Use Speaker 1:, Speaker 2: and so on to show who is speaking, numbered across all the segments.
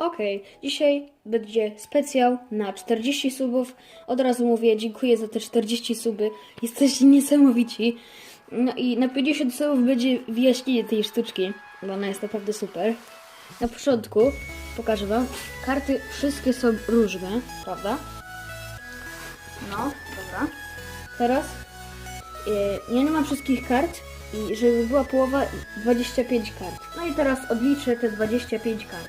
Speaker 1: OK, dzisiaj będzie specjał na 40 subów. Od razu mówię, dziękuję za te 40 suby. Jesteście niesamowici. No i na 50 subów będzie wyjaśnienie tej sztuczki, bo ona jest naprawdę super. Na początku pokażę Wam. Karty wszystkie są różne, prawda? No, dobra. Teraz yy, ja nie mam wszystkich kart, i żeby była połowa 25 kart. No i teraz odliczę te 25 kart.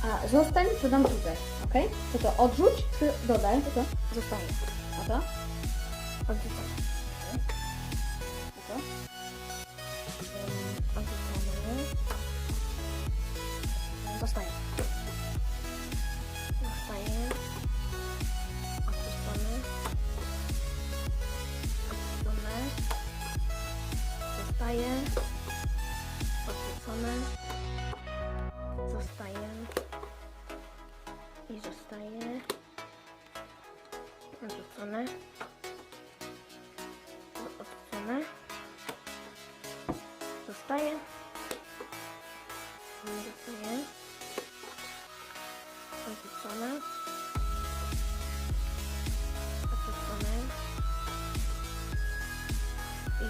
Speaker 1: A zostań, to dam tutaj, ok? To to odrzuć, to dodaj, to to Zostaję. A no to? Odrzucam. A no to? Odrzucamy. Zostanie. Zostaje. Odrzucamy. Odrzucamy. Zostaję. Odrzucamy. Zostaję. odwrócone. Odwrócone. Zostaje. Zostaje. Odwrócone. Odwrócone. I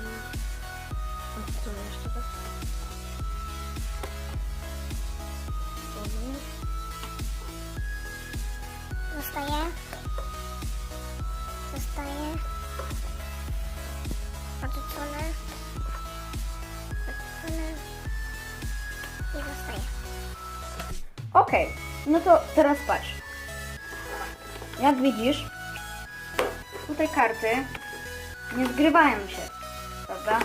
Speaker 1: odwrócone jeszcze raz. Zostaje dostaję. odrzucone, odrzucone i zostaje. Okej, okay. no to teraz patrz. Jak widzisz, tutaj karty nie zgrywają się, prawda?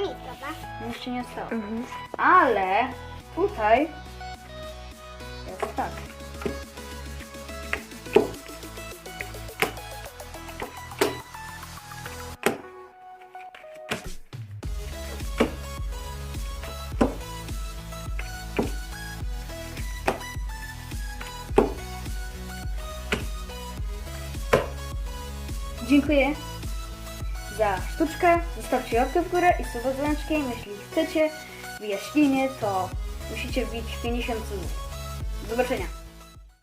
Speaker 1: nic, prawda? Nic nie stało. Mhm. Ale tutaj jest tak. Dziękuję za sztuczkę. Zostawcie łapkę w górę i suba dzwoneczkiem. Jeśli chcecie wyjaśnienie, to musicie wbić 50 zł. Do zobaczenia.